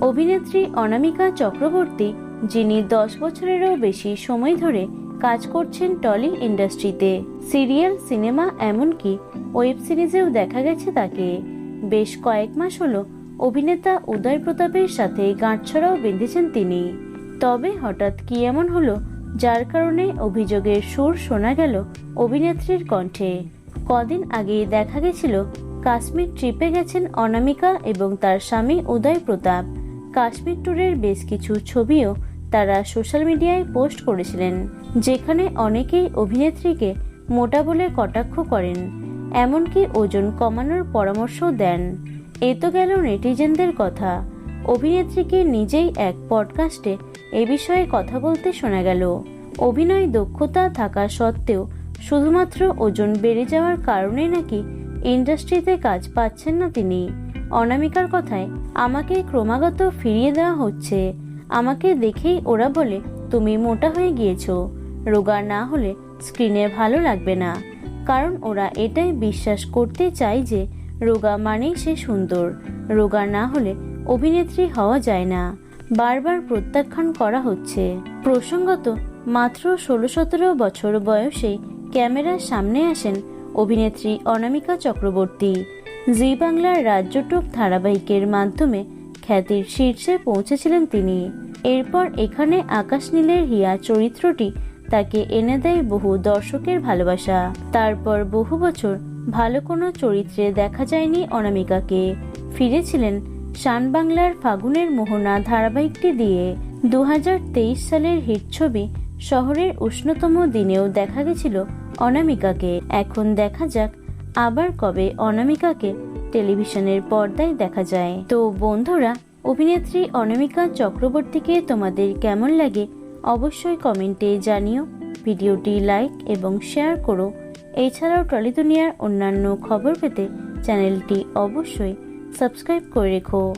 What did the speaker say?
অভিনেত্রী অনামিকা চক্রবর্তী, যিনি দশ বছরেরও বেশি সময় ধরে কাজ করছেন টলি ইন্ডাস্ট্রিতে। সিরিয়াল, সিনেমা, এমনকি ওয়েব সিরিজেও দেখা গেছে তাকে। বেশ কয়েক মাস হলো অভিনেতা উদয় প্রতাপের সাথে গাঁটছড়াও বেঁধেছেন তিনি। তবে হঠাৎ কি এমন হলো, যার কারণে অভিযোগের সুর শোনা গেল অভিনেত্রীর কণ্ঠে। কদিন আগে দেখা গেছিল কাশ্মীর ট্রিপে গেছেন অনামিকা এবং তার স্বামী উদয় প্রতাপ। কাশ্মীর ট্যুরের বেশ কিছু ছবিও তারা সোশ্যাল মিডিয়ায় পোস্ট করেছিলেন, যেখানে অনেকেই অভিনেত্রীকে মোটা বলে কটাক্ষ করেন, এমনকি ওজন কমানোর পরামর্শ দেন। এ তো গেল নেটিজেনদের কথা। অভিনেত্রীকে নিজেই এক পডকাস্টে এ বিষয়ে কথা বলতে শোনা গেল। অভিনয় দক্ষতা থাকা সত্ত্বেও শুধুমাত্র ওজন বেড়ে যাওয়ার কারণে নাকি ইন্ডাস্ট্রিতে কাজ পাচ্ছেন না তিনি। অনামিকার কথায় আমাকে ক্রমাগত ফিরিয়ে দেওয়া হচ্ছে। আমাকে দেখেই ওরা বলে, তুমি মোটা হয়ে গিয়েছো। রোগা না হলে স্ক্রিনে ভালো লাগবে না। কারণ ওরা এটাই বিশ্বাস করতে চায় যে, রোগা মানেই সে সুন্দর। রোগা না হলে অভিনেত্রী হওয়া যায় না। বারবার প্রত্যাখ্যান করা হচ্ছে। প্রসঙ্গত, মাত্র ষোলো সতেরো বছর বয়সে ক্যামেরার সামনে আসেন অভিনেত্রী অনামিকা চক্রবর্তী। জি বাংলার রাজ্যটুক ধারাবাহিকের মাধ্যমে খ্যাতির শীর্ষে পৌঁছেছিলেন তিনি। এরপর এখানে আকাশ নীলের হিয়া চরিত্রটি তাকে এনে দেয় বহু দর্শকের ভালোবাসা। তারপর বহু বছর ভালো কোনো চরিত্রে দেখা যায়নি অনামিকাকে। ফিরেছিলেন শান বাংলার ফাগুনের মোহনা ধারাবাহিকটি দিয়ে। দু হাজার তেইশ সালের হিট ছবি শহরের উষ্ণতম দিনেও দেখা গেছিল অনামিকাকে। এখন দেখা যাক আবার কবে অনামিকাকে টেলিভিশনের পর্দায় দেখা যায়। তো বন্ধুরা, অভিনেত্রী অনামিকা চক্রবর্তীকে তোমাদের কেমন লাগে অবশ্যই কমেন্টে জানিও। ভিডিওটি লাইক এবং শেয়ার করো। এছাড়াও টলি দুনিয়ার অন্যান্য খবর পেতে চ্যানেলটি অবশ্যই সাবস্ক্রাইব করে রেখো।